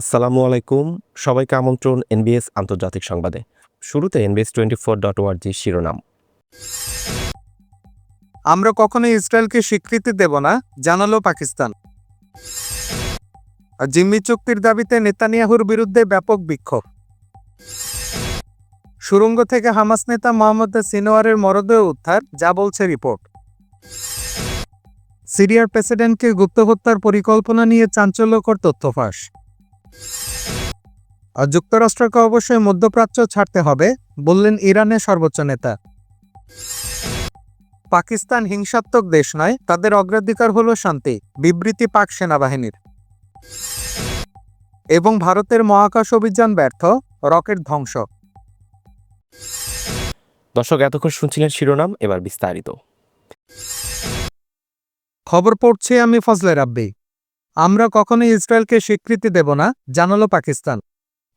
আসসালামু আলাইকুম। সবাইকে আমন্ত্রণ এনবিএস আন্তর্জাতিক সংবাদে। শুরুতে এনবিএস টোয়েন্টি ফোর ডট ওয়ার্জি শিরোনাম। আমরা কখনোই ইসরায়েলকে স্বীকৃতি দেব না, জানালো পাকিস্তান। জিম্মি চুক্তির দাবিতে নেতানিয়াহুর বিরুদ্ধে ব্যাপক বিক্ষোভ। সুরঙ্গ থেকে হামাস নেতা মোহাম্মদ সিনোয়ারের মরদেহ উদ্ধার, যা বলছে রিপোর্ট। সিরিয়ার প্রেসিডেন্টকে গুপ্ত হত্যার পরিকল্পনা নিয়ে চাঞ্চল্যকর তথ্য ফাঁস। যুক্তরাষ্ট্রকে অবশ্যই মধ্যপ্রাচ্য ছাড়তে হবে বললেন ইরানের সর্বোচ্চ নেতা। পাকিস্তান হিংসাত্মক দেশ নয় তাদের অগ্রাধিকার হল শান্তি বিবৃতি পাক সেনাবাহিনীর। এবং ভারতের মহাকাশ অভিযান ব্যর্থ রকেট ধ্বংস। দর্শক এতক্ষণ শুনছিলেন শিরোনাম এবার বিস্তারিত। খবর পড়ছি আমি ফজলে রাব্বি। আমরা কখনোই ইসরায়েলকে স্বীকৃতি দেব না, জানালো পাকিস্তান।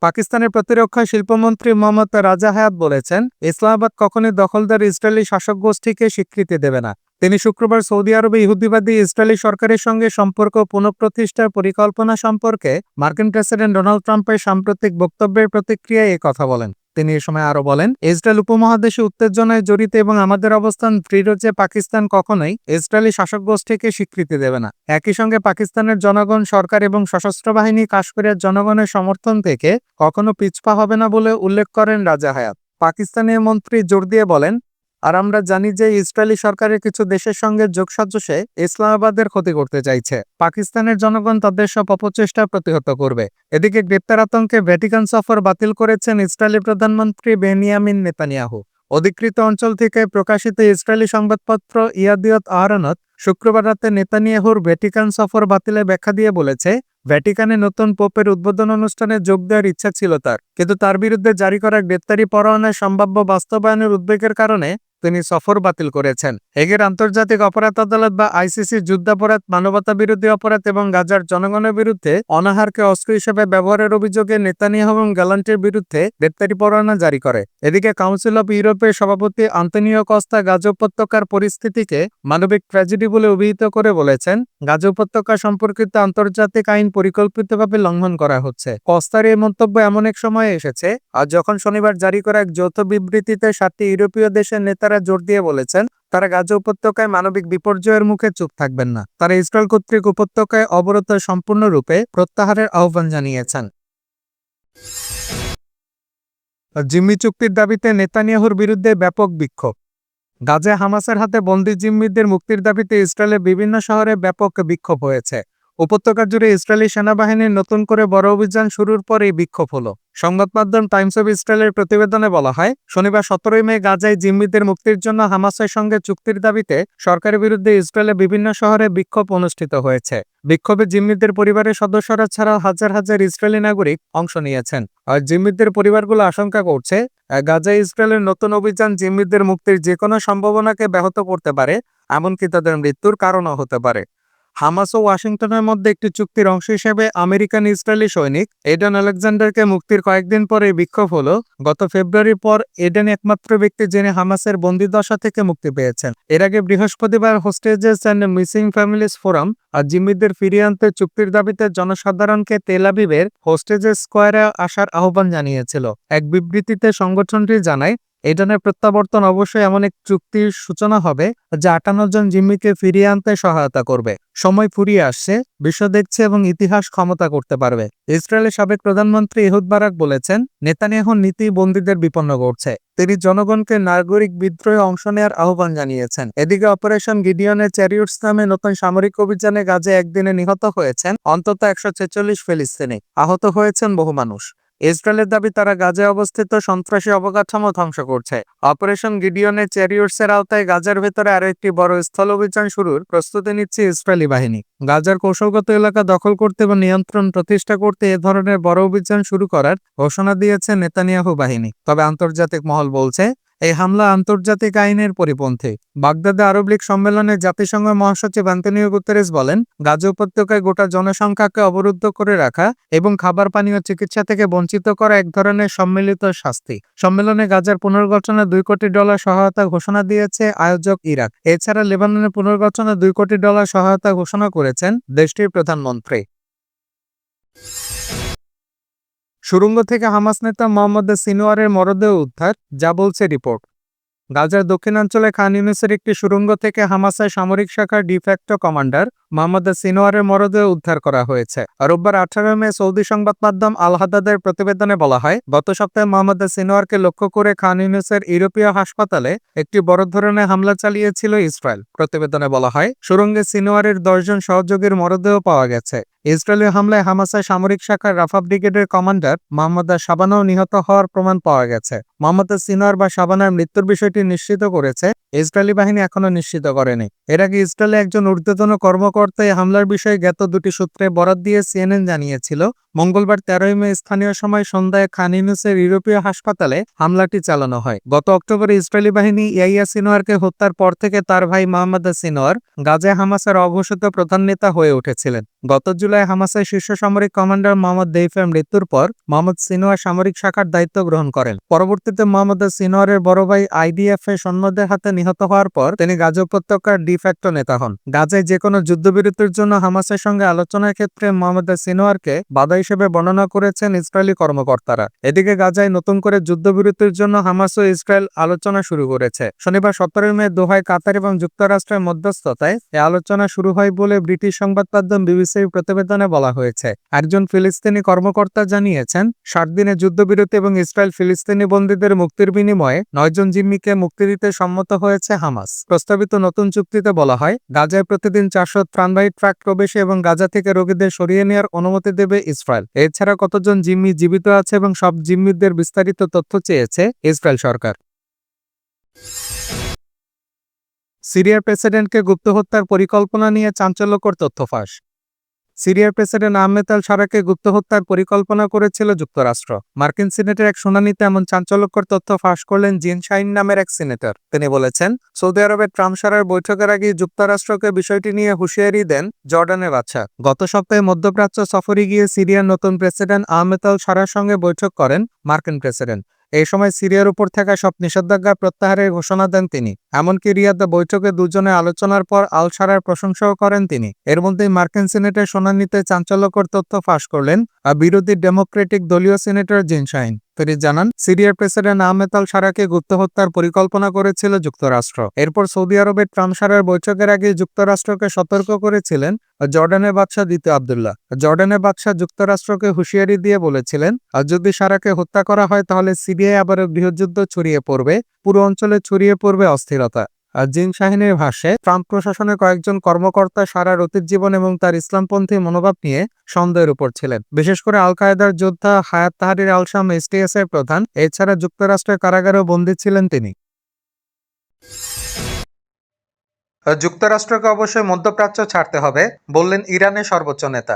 পাকিস্তানের প্রতিরক্ষা শিল্পমন্ত্রী মোহাম্মদ রাজা হায়াত বলেছেন, ইসলামাবাদ কখনোই দখলদার ইসরায়েলি শাসক গোষ্ঠীকে স্বীকৃতি দেবে না। তিনি শুক্রবার সৌদি আরবে ইহুদিবাদী ইসরায়েলি সরকারের সঙ্গে সম্পর্ক পুনঃপ্রতিষ্ঠার পরিকল্পনা সম্পর্কে মার্কিন প্রেসিডেন্ট ডোনাল্ড ট্রাম্পের সাম্প্রতিক বক্তব্যের প্রতিক্রিয়ায় কথা বলেন। তিনি এ সময় আরও বলেন, ইসরায়েল উপমহাদেশে উত্তেজনায় জড়িত এবং আমাদের অবস্থান দৃঢ় যে পাকিস্তান কখনোই ইসরায়েলি শাসক গোষ্ঠীকে স্বীকৃতি দেবে না। একই সঙ্গে পাকিস্তানের জনগণ, সরকার এবং সশস্ত্র বাহিনী কাশ্মীরের জনগণের সমর্থন থেকে কখনো পিছপা হবে না বলে উল্লেখ করেন রাজা হায়াত। পাকিস্তানের মন্ত্রী জোর দিয়ে বলেন আর আমরা জানি যে ইসরায়েলি সরকারের কিছু দেশের সঙ্গে যোগসাজশে ইসলামাবাদের ক্ষতি করতে চাইছে। পাকিস্তানের জনগণ তাদের সব অপচেষ্টা প্রতিহত করবে। এদিকে গ্রেপ্তার আতঙ্কে ভ্যাটিকান সফর বাতিল করেছেন ইসরায়েলি প্রধানমন্ত্রী বেনিয়ামিন নেতানিয়াহু। অধিকৃত অঞ্চল থেকে প্রকাশিত ইসরায়েলি সংবাদপত্র ইয়াদিয়ত আহরানত শুক্রবার রাতে নেতানিয়াহুর ভ্যাটিকান সফর বাতিলে ব্যাখ্যা দিয়ে বলেছে, ভ্যাটিকানে নতুন পোপের উদ্বোধন অনুষ্ঠানে যোগ দেওয়ার ইচ্ছা ছিল তার। কিন্তু তার বিরুদ্ধে জারি করা গ্রেপ্তারি পরোয়ানার সম্ভাব্য বাস্তবায়নের উদ্বেগের কারণে তিনি সফর বাতিল করেছেন। হেগের আন্তর্জাতিক অপরাধ আদালত বা আইসিসি যুদ্ধাপরাধ মানবতা বিরোধী অপরাধ এবং গাজার জনগণের বিরুদ্ধে অনাহারকে অস্ত্র হিসেবে ব্যবহারের অভিযোগে নেতানিয়াহ এবং গ্যালান্টের বিরুদ্ধে গ্রেপ্তারি পরোয়ানা জারি করে। এদিকে কাউন্সিল অব ইউরোপের সভাপতি আন্তনিও কস্তা গাজা উপত্যকার পরিস্থিতিকে মানবিক ট্র্যাজেডি বলে অভিহিত করে বলেছেন, গাজা উপত্যকা সম্পর্কিত আন্তর্জাতিক আইন পরিকল্পিতভাবে লঙ্ঘন করা হচ্ছে। কস্তার এই মন্তব্য এমন এক সময়ে এসেছে আর যখন শনিবার জারি করা এক যৌথ বিবৃতিতে সাতটি ইউরোপীয় দেশের নেতারা জোর দিয়ে বলেছেন, তারা গাজা উপত্যকায় মানবিক বিপর্যয়ের মুখে চুপ থাকবেন না। তারা ইসরায়েল কর্তৃক উপত্যকায় অবরোধ সম্পূর্ণরূপে প্রত্যাহারের আহ্বান জানিয়েছেন। জিম্মি চুক্তির দাবিতে নেতানিয়াহুর বিরুদ্ধে ব্যাপক বিক্ষোভ। গাজে হামাসের হাতে বন্দি জিম্মিদের মুক্তির দাবিতে ইসরায়েলের বিভিন্ন শহরে ব্যাপক বিক্ষোভ হয়েছে। উপত্যকা জুড়ে ইসরায়েলি সেনাবাহিনীর নতুন করে বড় অভিযান শুরুর পর এই বিক্ষোভ হলো। সংবাদ মাধ্যম টাইমস অব ইসরায়েলের প্রতিবেদনে বলা হয়, শনিবার সতেরোই মে গাজায় জিম্মিদের মুক্তির জন্য হামাসের সঙ্গে চুক্তির দাবিতে সরকারের বিরুদ্ধে ইসরায়েলের বিভিন্ন শহরে বিক্ষোভ অনুষ্ঠিত হয়েছে। বিক্ষোভে জিম্মিদের পরিবারের সদস্যরা ছাড়াও হাজার হাজার ইসরায়েলি নাগরিক অংশ নিয়েছেন। আর জিম্মিদের পরিবারগুলো আশঙ্কা করছে গাজায় ইসরায়েলের নতুন অভিযান জিম্মিদের মুক্তির যে কোনো সম্ভাবনাকে ব্যাহত করতে পারে, এমনকি তাদের মৃত্যুর কারণও হতে পারে। হামাস ও ওয়াশিংটনের মধ্যে একটি চুক্তির অংশ হিসেবে আমেরিকান ইসরায়েলি সৈনিক এডেন আলেকজান্ডারকে মুক্তির কয়েকদিন পরে বিক্ষোভ হলো। গত ফেব্রুয়ারির পর এডেন একমাত্র ব্যক্তি যিনি হামাসের বন্দিদশা থেকে মুক্তি পেয়েছেন। এর আগে বৃহস্পতিবার hostages and missing families forum আর জিম্মিদের ফিরিয়ে আনতে চুক্তির দাবিতে জনসাধারণকে তেল আবিবের হোস্টেজেস স্কোয়ারে আসার আহ্বান জানিয়েছিল। এক বিবৃতিতে সংগঠনটি জানায় এডেনের প্রত্যাবর্তন অবশ্যই এমন এক চুক্তির সূচনা হবে যা আটান্ন জন জিম্মিকে ফিরিয়ে আনতে সহায়তা করবে। সময় ফুরিয়ে আসছে, বিশ্ব দেখছে এবং ইতিহাস ক্ষমতা করতে পারবে। ইসরায়েলের সাবেক প্রধানমন্ত্রী ইহুদ বারাক বলেছেন, নেতানিয়াহুর নীতি বন্দীদের বিপন্ন করছে। তিনি জনগণকে নাগরিক বিদ্রোহে অংশ নেওয়ার আহ্বান জানিয়েছেন। এদিকে অপারেশন গিডিয়নের চ্যারিয়টস নামে নতুন সামরিক অভিযানে গাজে একদিনে নিহত হয়েছেন অন্তত একশো ছেচল্লিশ ফিলিস্তিনি। আহত হয়েছেন বহু মানুষ। ইসরায়েলের দাবি, তারা গাজে অবস্থিত সন্ত্রাসী অবকাঠামো ধ্বংস করছে। অপারেশন গিডিয়নের চ্যারিয়টসের আওতায় গাজার ভেতরে আরও একটি বড় স্থল অভিযান শুরুর প্রস্তুতি নিচ্ছে ইসরায়েলি বাহিনী। গাজার কৌশলগত এলাকা দখল করতে এবং নিয়ন্ত্রণ প্রতিষ্ঠা করতে এ ধরনের বড় অভিযান শুরু করার ঘোষণা দিয়েছে নেতানিয়াহু বাহিনী। তবে আন্তর্জাতিক মহল বলছে এই হামলা আন্তর্জাতিক আইনের পরিপন্থী। বাগদাদে আরব লীগ সম্মেলনে জাতিসংঘ মহাসচিব অ্যান্তনিও গুতেরেস বলেন, গাজা উপত্যকায় গোটা জনসংখ্যাকে অবরুদ্ধ করে রাখা এবং খাবার পানি ও চিকিৎসা থেকে বঞ্চিত করা এক ধরনের সম্মিলিত শাস্তি। সম্মেলনে গাজার পুনর্গঠনে দুই কোটি ডলার সহায়তা ঘোষণা দিয়েছে আয়োজক ইরাক। এছাড়া লেবাননের পুনর্গঠনে দুই কোটি ডলার সহায়তা ঘোষণা করেছেন দেশটির প্রধানমন্ত্রী। সুড়ঙ্গ থেকে হামাস নেতা মোহাম্মদ সিনোয়ারের মরদেহ উদ্ধার, যা বলছে রিপোর্ট। গাজার দক্ষিণাঞ্চলে খান ইউনিসের একটি সুরঙ্গ থেকে হামাসের সামরিক শাখার ডিফ্যাক্টো কমান্ডার মোহাম্মদ সিনোয়ারের মরদেহ উদ্ধার করা হয়েছে। রোববার আঠারো মে সৌদি সংবাদ মাধ্যম আল হাদাদের প্রতিবেদনে বলা হয়, গত সপ্তাহে মোহাম্মদ সিনোয়ারকে লক্ষ্য করে খান ইউনিসের ইউরোপীয় হাসপাতালে একটি বড় ধরনের হামলা চালিয়েছিল ইসরায়েল। প্রতিবেদনে বলা হয়, সুরঙ্গে সিনোয়ারের দশজন সহযোগীর মরদেহ পাওয়া গেছে। ইসরায়েলি হামলায় হামাসের সামরিক শাখার রাফা ব্রিগেডের কমান্ডার মোহাম্মদ সাবানাও নিহত হওয়ার প্রমাণ পাওয়া গেছে। মোহাম্মদ সিনোয়ার বা সাবানার মৃত্যুর বিষয়টি নিশ্চিত করেছে, ইসরায়েলি বাহিনী এখনও নিশ্চিত করেনি। এর আগে ইসরায়েলে একজন ঊর্ধ্বতন কর্মকর্তা এই হামলার বিষয়ে জ্ঞাত দুটি সূত্রে বরাত দিয়ে সিএনএন জানিয়েছিল, মঙ্গলবার তেরোই মে স্থানীয় সময় সন্ধ্যায় খান ইউনুসের ইউরোপীয় হাসপাতালে হামলাটি চালানো হয়। গত অক্টোবরে ইসরায়েলি বাহিনী ইয়াইয়া সিনোয়ারকে হত্যার পর থেকে তার ভাই মোহাম্মদ সিনোয়ার গাজায় হামাসের অঘোষিত প্রধান নেতা হয়ে উঠেছিলেন। গত জুলাই হামাসের শীর্ষ সামরিক কমান্ডার মোহাম্মদ দেইফের মৃত্যুর পর মোহাম্মদ সিনোয়ার সামরিক শাখার দায়িত্ব গ্রহণ করেন। পরবর্তীতে মোহাম্মদ সিনোয়ারের বড় ভাই আইডিএফ এর সৈন্যদের হাতে নিহত হওয়ার পর তিনি গাজা উপত্যকার ডিফ্যাক্টো নেতা হন। গাজায় যে কোনো যুদ্ধবিরতির জন্য হামাসের সঙ্গে আলোচনার ক্ষেত্রে মোহাম্মদ সিনোয়ারকে বাধা হিসেবে বর্ণনা করেছেন ইসরায়েলি কর্মকর্তারা। এদিকে গাজায় নতুন করে যুদ্ধবিরতির জন্য হামাস ও ইসরায়েল আলোচনা শুরু করেছে। শনিবার সতেরোই মে দোহায় কাতার এবং যুক্তরাষ্ট্রের মধ্যস্থতায় এ আলোচনা শুরু হয় বলে ব্রিটিশ সংবাদ মাধ্যম বিবিসির প্রতিবেদনে বলা হয়েছে। একজন ফিলিস্তিনি কর্মকর্তা জানিয়েছেন, ষাট দিনের যুদ্ধবিরতি এবং ইসরায়েল ফিলিস্তিনি বন্দীদের মুক্তির বিনিময়ে নয়জন জিম্মিকে মুক্তি দিতে সম্মত হয়েছে হামাস। প্রস্তাবিত নতুন চুক্তিতে বলা হয়, গাজায় প্রতিদিন চারশো ত্রাণবাহী ট্রাক প্রবেশে এবং গাজা থেকে রোগীদের সরিয়ে নেওয়ার অনুমতি দেবে ইসরায়েল। এছাড়া কতজন জিম্মি জীবিত আছে এবং সব জিম্মিদের বিস্তারিত তথ্য চেয়েছে ইসরায়েল সরকার। সিরিয়ার প্রেসিডেন্টকে গুপ্ত হত্যার পরিকল্পনা নিয়ে চাঞ্চল্যকর তথ্য ফাঁস। সিরিয়ার প্রেসিডেন্ট আহমেদ আল সারাকে গুপ্ত হত্যার পরিকল্পনা করেছিল যুক্তরাষ্ট্র। মার্কিন সিনেটের এক শুনানিতে এমন চাঞ্চল্যকর তথ্য ফাঁস করলেন জিন শাইন নামের এক সিনেটর। তিনি বলেছেন, সৌদি আরবের ট্রাম্প সারার বৈঠকের আগে যুক্তরাষ্ট্রকে বিষয়টি নিয়ে হুঁশিয়ারি দেন জর্ডানের বাচ্চা গত সপ্তাহে মধ্যপ্রাচ্য সফরে গিয়ে সিরিয়ার নতুন প্রেসিডেন্ট আহমেদ আল সারার সঙ্গে বৈঠক করেন মার্কিন প্রেসিডেন্ট। এই সময় সিরিয়ার উপর থাকা সব নিষেধাজ্ঞা প্রত্যাহারের ঘোষণা দেন তিনি। এমনকি রিয়াদ বৈঠকে দুজনে আলোচনার পর আল সারার প্রশংসাও করেন তিনি। এর মধ্যে মার্কিন সিনেটের শুনানিতে চাঞ্চল্যকর তথ্য ফাঁস করলেন বিরোধী ডেমোক্রেটিক দলীয় সিনেটর জিন তিনি জানান, সিরিয়ার প্রেসিডেন্ট আহমেদ আল সারাকে গুপ্ত হত্যার পরিকল্পনা করেছিল যুক্তরাষ্ট্র। এরপর সৌদি আরবের ট্রাম্প সারার বৈঠকের আগে যুক্তরাষ্ট্রকে সতর্ক করেছিলেন জর্ডানের বাদশাহ দ্বিতীয় আবদুল্লাহ। জর্ডানের বাদশাহ যুক্তরাষ্ট্রকে হুঁশিয়ারি দিয়ে বলেছিলেন, আর যদি সারাকে হত্যা করা হয় তাহলে সিরিয়ায় আবারও গৃহযুদ্ধ ছড়িয়ে পড়বে, পুরো অঞ্চলে ছড়িয়ে পড়বে অস্থিরতা। জিন শাহিনের ভাষ্যে, ট্রাম্প প্রশাসনের কয়েকজন কর্মকর্তা সারার অতীত জীবন এবং তার ইসলামপন্থী মনোভাব নিয়ে সন্দেহের উপর ছিলেন। বিশেষ করে আল কায়েদার যোদ্ধা হায়াত তাহারির আলসাম এসটিএস এর প্রধান, এছাড়া যুক্তরাষ্ট্রের কারাগারেও বন্দী ছিলেন তিনি। যুক্তরাষ্ট্রকে অবশ্যই মধ্যপ্রাচ্য ছাড়তে হবে, বললেন ইরানের সর্বোচ্চ নেতা।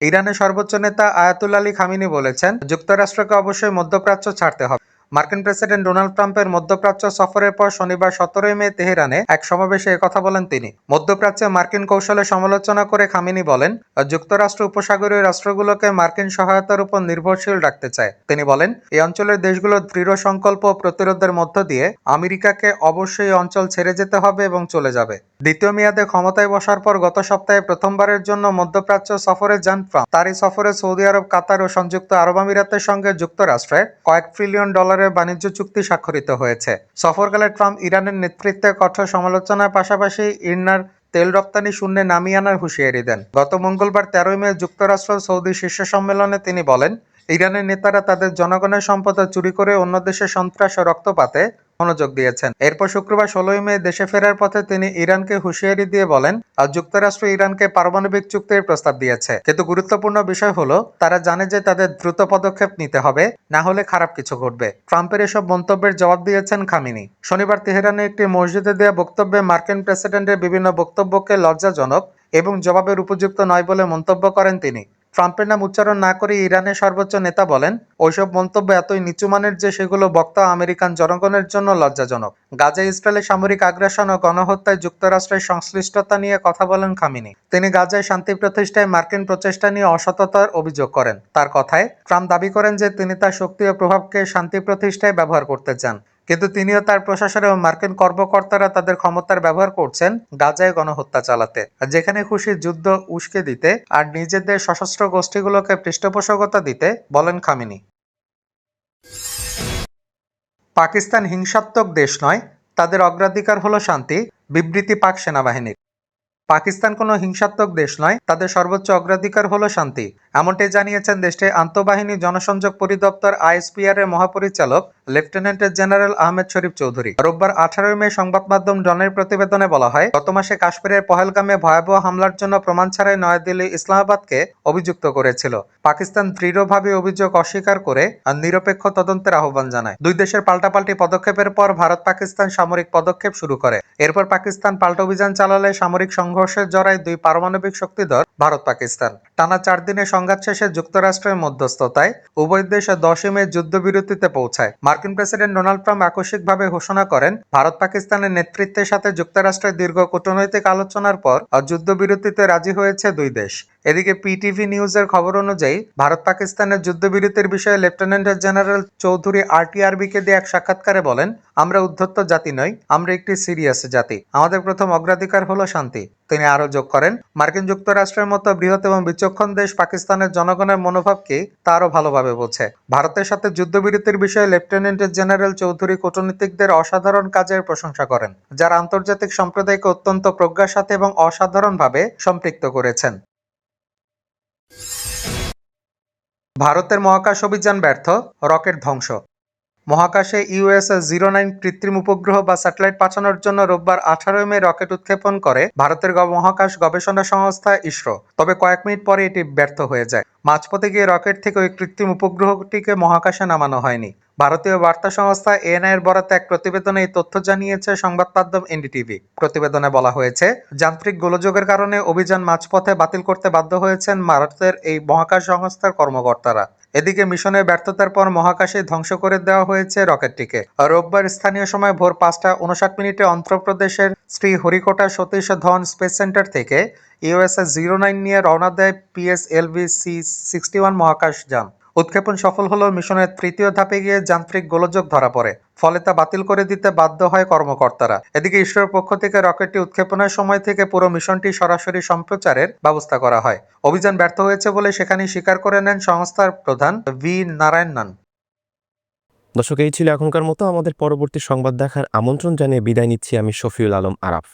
ইরানের সর্বোচ্চ নেতা আয়াতুল আলী খামিনি বলেছেন, যুক্তরাষ্ট্রকে অবশ্যই মধ্যপ্রাচ্য ছাড়তে হবে। মার্কিন প্রেসিডেন্ট ডোনাল্ড ট্রাম্পের মধ্যপ্রাচ্য সফরের পর শনিবার সতেরোই মে তেহরানে এক সমাবেশে একথা বলেন তিনি। মধ্যপ্রাচ্যে মার্কিন কৌশলে সমালোচনা করে খামিনি বলেন, যুক্তরাষ্ট্র উপসাগরীয় রাষ্ট্রগুলোকে মার্কিন সহায়তার উপর নির্ভরশীল রাখতে চায়। তিনি বলেন এই অঞ্চলের দেশগুলোর দৃঢ় সংকল্প প্রতিরোধের মধ্য দিয়ে আমেরিকাকে অবশ্যই অঞ্চল ছেড়ে যেতে হবে এবং চলে যাবে। দ্বিতীয় মেয়াদে ক্ষমতায় বসার পর গত সপ্তাহে প্রথমবারের জন্য মধ্যপ্রাচ্য সফরে যান ট্রাম্প। তার এই সফরে সৌদি আরব, কাতার ও সংযুক্ত আরব আমিরাতের সঙ্গে যুক্তরাষ্ট্রে কয়েক ট্রিলিয়ন ডলারের বাণিজ্য চুক্তি স্বাক্ষরিত হয়েছে। সফরকালে ট্রাম্প ইরানের নেতৃত্বে কঠোর সমালোচনার পাশাপাশি ইরানার তেল রপ্তানি শূন্যে নামিয়ে আনার হুঁশিয়ারি দেন। গত মঙ্গলবার তেরোই মে যুক্তরাষ্ট্র সৌদি শীর্ষ সম্মেলনে তিনি বলেন, ইরানের নেতারা তাদের জনগণের সম্পদ চুরি করে অন্য দেশে সন্ত্রাস ও রক্তপাতে মনোযোগ দিয়েছেন। এরপর শুক্রবার ষোলোই মে দেশে ফেরার পথে তিনি ইরানকে হুঁশিয়ারি দিয়ে বলেন আর যুক্তরাষ্ট্র ইরানকে পারমাণবিক চুক্তির প্রস্তাব দিয়েছে। কিন্তু গুরুত্বপূর্ণ বিষয় হলো, তারা জানে যে তাদের দ্রুত পদক্ষেপ নিতে হবে, না হলে খারাপ কিছু ঘটবে। ট্রাম্পের এসব মন্তব্যের জবাব দিয়েছেন খামিনি। শনিবার তেহরানে একটি মসজিদে দেওয়া বক্তব্যে মার্কিন প্রেসিডেন্টের বিভিন্ন বক্তব্যকে লজ্জাজনক এবং জবাবের উপযুক্ত নয় বলে মন্তব্য করেন তিনি। ট্রাম্পের নাম উচ্চারণ না করে ইরানের সর্বোচ্চ নেতা বলেন, ওইসব মন্তব্য এতই নিচুমানের যে সেগুলো বক্তা আমেরিকান জনগণের জন্য লজ্জাজনক। গাজা ইসরায়েলের সামরিক আগ্রাসন ও গণহত্যায় যুক্তরাষ্ট্রের সংশ্লিষ্টতা নিয়ে কথা বলেন খামিনি। তিনি গাজায় শান্তি প্রতিষ্ঠায় মার্কিন প্রচেষ্টা নিয়ে অসততার অভিযোগ করেন। তার কথায়, ট্রাম্প দাবি করেন যে তিনি তার শক্তি ও প্রভাবকে শান্তি প্রতিষ্ঠায় ব্যবহার করতে চান। কিন্তু তিনিও তার প্রশাসনে ও মার্কিন কর্মকর্তারা তাদের ক্ষমতার ব্যবহার করছেন গাজায় গণহত্যা চালাতে। যেখানে খুশি যুদ্ধ উস্কে দিতে আর নিজেদের সশস্ত্র গোষ্ঠীগুলোকে পৃষ্ঠপোষকতা দিতে বলেন খামিনি। পাকিস্তান হিংসাত্মক দেশ নয়, তাদের অগ্রাধিকার হলো শান্তি, বিবৃতি পাক সেনাবাহিনীর। পাকিস্তান কোনো হিংসাত্মক দেশ নয়, তাদের সর্বোচ্চ অগ্রাধিকার হলো শান্তি, এমনটাই জানিয়েছেন দেশটির আন্তঃবাহিনী জনসংযোগ পরিদপ্তর আইএসপিআর এর মহাপরিচালক লেফটেন্যান্ট জেনারেল আহমেদ শরীফ চৌধুরী। রোববার আঠারোই মে সংবাদ মাধ্যম ডনের প্রতিবেদনে বলা হয়, গত মাসে কাশ্মীরের পহেলগামে ভয়াবহ হামলার জন্য প্রমাণ ছাড়াই নয়াদিল্লি ইসলামাবাদকে অভিযুক্ত করেছিল। পাকিস্তান দৃঢ়ভাবে অভিযোগ অস্বীকার করে নিরপেক্ষ তদন্তের আহ্বান জানায়। দুই দেশের পাল্টাপাল্টি পদক্ষেপের পর ভারত পাকিস্তান সামরিক পদক্ষেপ শুরু করে। এরপর পাকিস্তান পাল্টা অভিযান চালালে সামরিক সংঘর্ষের জড়ায় দুই পারমাণবিক শক্তিধর ভারত পাকিস্তান। টানা চার দিনের সংঘাত শেষে যুক্তরাষ্ট্রের মধ্যস্থতায় উভয় দেশ দশই মে যুদ্ধবিরতিতে পৌঁছায়। মার্কিন প্রেসিডেন্ট ডোনাল্ড ট্রাম্প আকস্মিকভাবে ঘোষণা করেন, ভারত পাকিস্তানের নেতৃত্বের সাথে যুক্তরাষ্ট্রের দীর্ঘ কূটনৈতিক আলোচনার পর যুদ্ধবিরতিতে রাজি হয়েছে দুই দেশ। এদিকে পিটিভি নিউজের খবর অনুযায়ী, ভারত পাকিস্তানের যুদ্ধবিরতির বিষয়ে লেফটেন্যান্ট জেনারেল চৌধুরী আরটিআরবিকে দিয়ে এক সাক্ষাৎকারে বলেন, আমরা উদ্ধত্ত জাতি নই, আমরা একটি সিরিয়াস জাতি। আমাদের প্রথম অগ্রাধিকার হলো শান্তি। তিনি আরও যোগ করেন, মার্কিন যুক্তরাষ্ট্রের মতো বৃহৎ এবং বিচক্ষণ দেশ পাকিস্তানের জনগণের মনোভাবকে তারও ভালোভাবে বোঝে। ভারতের সাথে যুদ্ধবিরতির বিষয়ে লেফটেন্যান্ট জেনারেল চৌধুরী কূটনীতিকদের অসাধারণ কাজের প্রশংসা করেন, যারা আন্তর্জাতিক সম্প্রদায়কে অত্যন্ত প্রজ্ঞার সাথে এবং অসাধারণভাবে সম্পৃক্ত করেছেন। ভারতের মহাকাশ অভিযান ব্যর্থ রকেট ধ্বংস। মহাকাশে ইউএস জিরো নাইন কৃত্রিম উপগ্রহ বা স্যাটেলাইট পাঠানোর জন্য রোববার আঠারোই মে রকেট উৎক্ষেপণ করে ভারতের মহাকাশ গবেষণা সংস্থা ইসরো। তবে কয়েক মিনিট পরে এটি ব্যর্থ হয়ে যায়। মাঝপথে গিয়ে রকেট থেকে ওই কৃত্রিম উপগ্রহটিকে মহাকাশে নামানো হয়নি। ভারতীয় বার্তা সংস্থা এএনআই এর বরাতে এক প্রতিবেদনে এই তথ্য জানিয়েছে সংবাদ মাধ্যম এনডিটিভি। প্রতিবেদনে বলা হয়েছে, যান্ত্রিক গোলযোগের কারণে অভিযান মাঝপথে বাতিল করতে বাধ্য হয়েছেন ভারতের এই মহাকাশ সংস্থার কর্মকর্তারা। এদিকে মিশনের ব্যর্থতার পর মহাকাশে ধ্বংস করে দেওয়া হয়েছে রকেটটিকে। রোববার স্থানীয় সময় ভোর পাঁচটা উনষাট মিনিটে অন্ধ্রপ্রদেশের শ্রী হরিকোটা সতীশ ধন স্পেস সেন্টার থেকে ইউএসএস জিরো নাইন নিয়ে রওনা দেয় পিএসএলভি সি সিক্সটি ওয়ান মহাকাশ যান। উৎক্ষেপণ সফল হলেও মিশনের তৃতীয় ধাপে গিয়ে যান্ত্রিক গোলযোগ ধরা পড়ে, ফলে তা বাতিল করে দিতে বাধ্য হয় কর্মকর্তারা। এদিকে ইসরোর পক্ষ থেকে রকেটটি উৎক্ষেপণের সময় থেকে পুরো মিশনটি সরাসরি সম্প্রচারের ব্যবস্থা করা হয়। অভিযান ব্যর্থ হয়েছে বলে সেখানেই স্বীকার করে নেন সংস্থার প্রধান ভি. নারায়ণন। দর্শক, এই ছিল এখনকার মতো। আমাদের পরবর্তী সংবাদ দেখার আমন্ত্রণ জানিয়ে বিদায় নিচ্ছি আমি শফিউল আলম আরাফ।